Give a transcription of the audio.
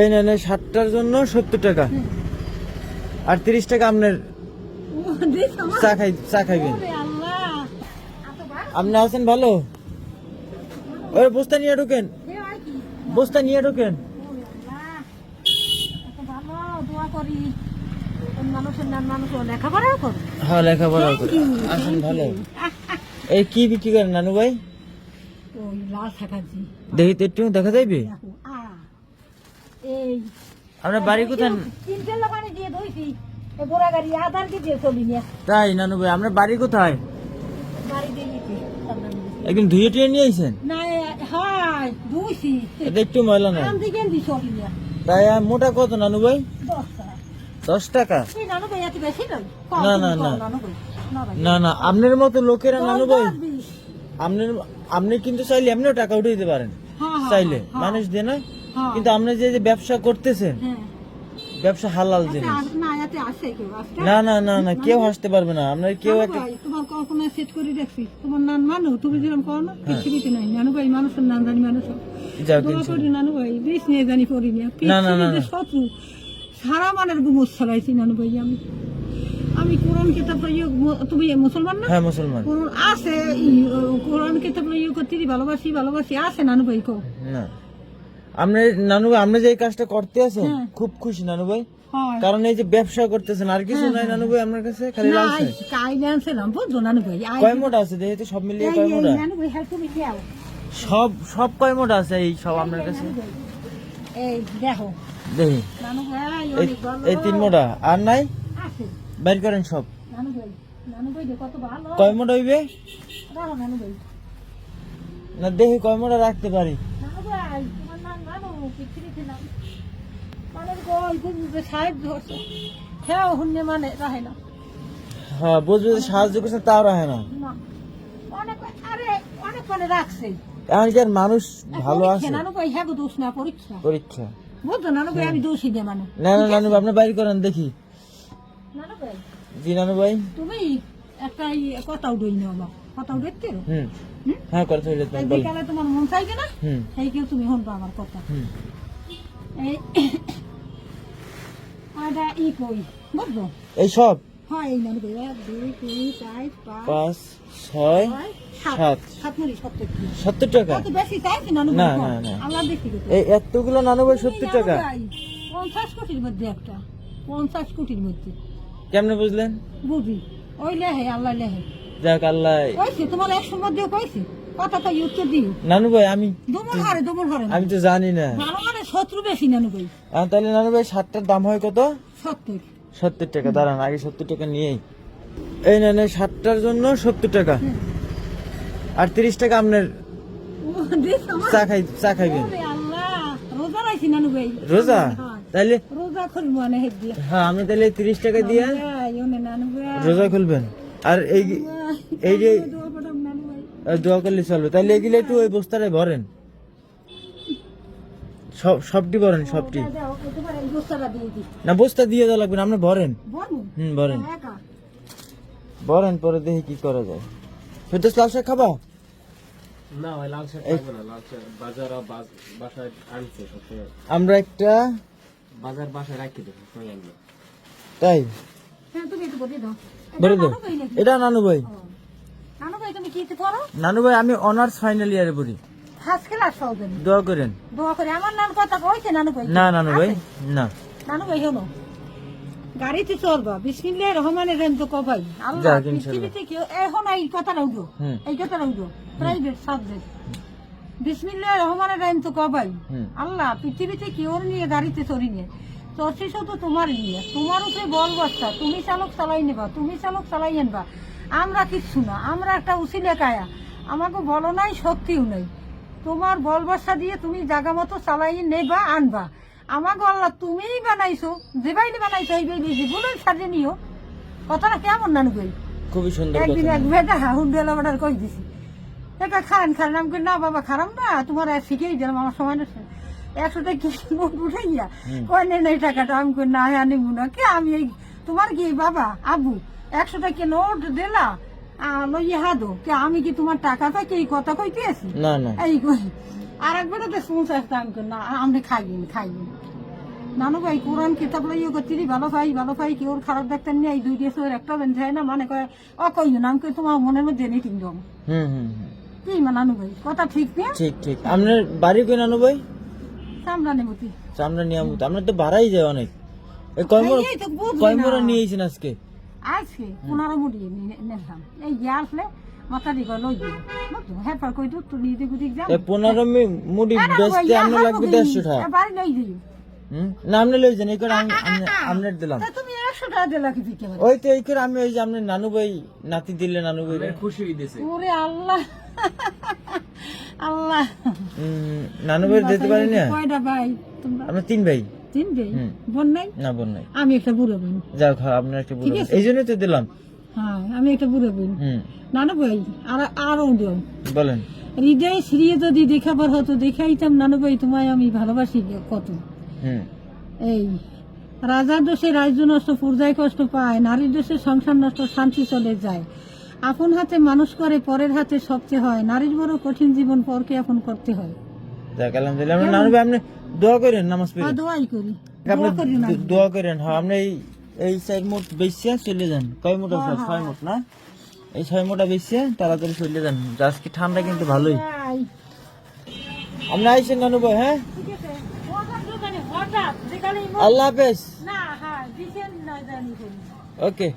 এই এই ষাটটার জন্য সত্তর টাকা। আর তিরিশ টাকা আপনার চা খাই চা খাইবেন। আপনি আছেন ভালো? ওই বস্তা নিয়ে ঢোকেন। বস্তা নিয়ে ঢোকেন। হ্যাঁ লেখাপড়া আসেন ভালো। এই কি বিক্রি করেন নানু ভাই? দেখি তো একটু দেখা যাইবে? এই আপনার বাড়ি কোথায়? দিয়ে ধুইছি। এই গোড়া আধার কি দিয়ে চলি তাই নানু ভাই আপনার বাড়ি কোথায়? বাড়ি দিয়ে একদিন ধুয়ে টুয়ে নিয়ে আইছেন? না হাই ধুইছি। এটা একটু ময়লা আম তাই মোটা কত নানু ভাই দশটা দশ টাকা? নানু ভাই এত বেশি না, না, না। না। না না আপনার মতো লোকেরা নানু ভাই আপনার আপনি কিন্তু চাইলে আপনিও টাকা উঠে দিতে পারেন। হ্যাঁ, হ্যাঁ, চাইলে। হ্যাঁ, মানুষ দিয়ে না। কিন্তু আপনি যে যে ব্যবসা করতেছেন হ্যাঁ। ব্যবসা হালাল জিনিস। না এতে আসে কেউ আজকে না না না না কেউ হাসতে পারবে না। আপনার কেউ একটা তোমার কল্পনা সেট করে দেখছি তোমার নান মানু তুমি যেরকম কর না হ্যাঁ। পৃথিবীতে নাই। নানু ভাই মানুষের নাম জানি মানুষ নানু ভাই নিয়ে জানি না না, না। শত্রু সারা মানের গুমস ছড়াইছি নানু ভাই আমি। আমি কোরআন কিতাব তুমি মুসলমান না? হ্যাঁ মুসলমান। কোরআন আছে কোরআন কিতাব লইয়ে করতে ভালোবাসি ভালোবাসি? আছে নানু ভাই কো না। আপনি নানু ভাই আপনি যে এই কাজটা করতে আছেন হ্যাঁ। খুব খুশি নানু ভাই। কারণ এই যে ব্যবসা করতেছেন আর কিছু নাই নানু ভাই আপনার কাছে খালি হ্যাঁ, নানু ভাই? কয় মোটা আছে দেখি সব মিলিয়ে কয় মোটা হ্যাঁ সব সব কয় মোটা আছে এই সব আপনার কাছে? দেখো। এই এই তিন মোটা আর নাই? বাইর করেন সব। কয় মোটা হইবে? না দেখি কয় মোটা রাখতে পারি? মানে হুন্নে মানে রাহে না। হ্যাঁ বুঝবে সাহায্য করছেন তাও রাখে না। না। অনেক আরে অনেক মানে রাখছে। মানুষ ভালো আছে? নানু হ্যাঁ দোষ না পরীক্ষা। পরীক্ষা। বুঝছ নানু ভাই আমি দোষী দে মানে না না নানু আপনি বাইর করেন দেখি। নানু ভাই। জি নানু ভাই। তুমি একটা ই কথা উঠই নিও আমার কথা? হ্যাঁ কথা তুমি বল। বিকালে তোমার মন চাইবে না? সেই কেউ তুমি শুনবা আমার কথা। হুম। ই কই বুঝছ? এই সব? হয় এই নানু ভাই এক দুই তিন চার পাঁচ পাঁচ ছয় ছয় সাত। সাত। সাত সত্তর সত্তর টাকা? কত বেশি চাইছি নানু না, না, না। আল্লাহ দেখি এই এতগুলো নানু সত্তর টাকা? পঞ্চাশ কোটির মধ্যে একটা। পঞ্চাশ কোটির মধ্যে। কেমনে বুঝলেন? বুঝি। ওই লেহে আল্লাহ লেহে। যাক আল্লাহ। কইছি তোমার একশোর মধ্যে কইছি কথা তো দিও নানু ভাই আমি দুমন হারে দুমন হারে আমি তো জানি না। ভালো মানে শত্রু বেশি নানু ভাই। তাহলে নানু ভাই সাতটার দাম হয় কত? সত্তর। সত্তর টাকা দাঁড়ান আগে সত্তর টাকা নিয়েই। এই নেন এই সাতটার জন্য সত্তর টাকা। আর তিরিশ টাকা আপনার চা খাই চা খাইবেন। রোজা রাখছি নানু ভাই। রোজা? হ্যাঁ। রোজা করি মনে হ্যাঁ আমি তাহলে তিরিশ টাকা দিয়ে নানু রোজা খুলবেন। আর এই এই যে দোয়া পড়াম নানু ভাই। আহ, দোয়া করলে চলবে। তাহলে এগুলো একটু ওই বস্তাটায় ভরেন। সব সবটি ভরেন সবটি। না বস্তা দিয়ে দেওয়া লাগবে না আপনি ভরেন। হুম ভরেন। ভরেন পরে দেখি কি করা যায়। ফেরদৌস লাল শাক খাবা? আমরা একটা বাজার বাসায় রাখি দেবো তাই? হ্যাঁ তুমি একটু বলে দাও। এটা নানু ভাই নাকি? এটা নানু ভাই ও। নানু ভাই তুমি কি করো নানু ভাই আমি অনার্স ফাইনাল ইয়ারে পড়ি। ফার্স্ট ক্লাস দোয়া করেন। দোয়া করে। আমার নাম কথা কইছে নানু ভাই? না নানু ভাই না। নানু ভাই শোনো। গাড়িতে চলবা বিসমিল্লাহির রহমানির রহিম তো কবাই আল্লাহ। পৃথিবীতে কেউ এখন এই উঠো। এই উঠো। প্রাইভেট সাবজেক্ট বিসমিল্লাহির রহমানির রহিম তো কবাই আল্লাহ পৃথিবীতে কেউ নিয়ে গাড়িতে চড়ি নিয়ে চড়ছি শুধু তোমার নিয়ে। তোমার উপরে বল বস্তা। তুমি চালক চালাই নেবা। তুমি চালক চালাই আনবা। আমরা কিচ্ছু না আমরা একটা উচিলে কায়া আমাকে বলো নাই শক্তিও নেই। তোমার বল বস্তা দিয়ে তুমি জাগা মতো চালাই নেবা আনবা। আমাকে আল্লাহ তুমিই বানাইছো যে বাইরে বানাইছো এই বেবি জীবনের সাজে নিও। কথাটা কেমন নানু কই? খুবই সুন্দর একদিন এক বেটা হুন্ডেলা বেটার কই দিছি। এটা খান খান আমি কই, না বাবা খারাপ না তোমার আর শিখেই দিলাম আমার সময় না একশো টাকা কি নোট উঠাইয়া কয় নেই নেই টাকাটা। আমি কই না হ্যাঁ নিবো না। কে আমি এই তোমার কি বাবা আবু? একশো টাকা নোট দিলা? লইয়া হাদো কে আমি কি তোমার টাকা পাই এই কথা কই পেয়েছি না না। এই কই? আর একবার তো শুনছে আমি না আমি খাইনি খাইনি। নানু ভাই কোরআন কিতাব লইয়া করছি ভালো ভাই ভালো ভাই কি ওর খারাপ ডাক্তার নিয়ে এই দুই দেশে ওর একটা বেন যায় না। মানে কয় ও কই নাম কই তোমার মনের মধ্যে নেই তিনজন হুম হুম হুম। কি নানু ভাই কথা ঠিক না? ঠিক ঠিক। আপনার বাড়ি কই নানু ভাই? সামলা নেবতি সামনে নিয়ামত আপনার তো ভাড়াই যায় অনেক। কয় তো কয় না। মোড় নিয়েছেন আজকে? আজকে পনেরো মুড়ি নিলাম এই যে আসলে মাথা দিকে লই হেরফার কই পনেরো মুড়ি বেচতে আপনার লাগবে দেড়শো টাকা। বাড়ি লই হুম? না আপনি লই যান এই করে আমি দিলাম। তুমি একশো টাকা দিলা কি দিকে ওই তো এই করে আমি ওই যে আপনার নানু ভাই নাতি দিলে নানু ভাই। খুশি হইতেছে। ওরে আল্লাহ। আল্লাহ। নানু ভাই দিতে পারি না? কয়টা ভাই? তোমরা আমরা তিন ভাই। হুম। বোন নাই? না বোন নাই। আমি একটা বুড়ো বোন। যাও আপনার একটা বুড়ো এই জন্যই তো দিলাম। হ্যাঁ আমি একটা বুড়ো বোন। নানু ভাই আর দিও। বলেন। হৃদয় সিরিয়ে যদি দেখাবার হতো দেখাইতাম নানু ভাই তোমায় আমি ভালোবাসি কত। এই রাজার দোষে রাজ্য নষ্ট পূর্জায় কষ্ট পায় নারীর দোষে সংসার নষ্ট শান্তি চলে যায়। আপন হাতে মানুষ করে পরের হাতে সবচেয়ে হয়। নারীর বড় কঠিন জীবন পরকে আপন করতে হয়। যাক আলহামদুলিল্লাহ আমরা নানু ভাই আপনি দোয়া করেন নামাজ পড়ে। দোয়াই করি। আপনি দোয়া করেন হ্যাঁ আপনি এই এই সাইড মোট বেশিয়া চলে যান। কয় মোট আছে? ছয় মোট না? এই ছয় মোটা বেশিয়া তাড়াতাড়ি চলে যান। আজকে ঠান্ডা কিন্তু ভালোই। আপনি আইসেন নানু ভাই হ্যাঁ? আল্লাহ হাফেজ। হ্যাঁ ওকে।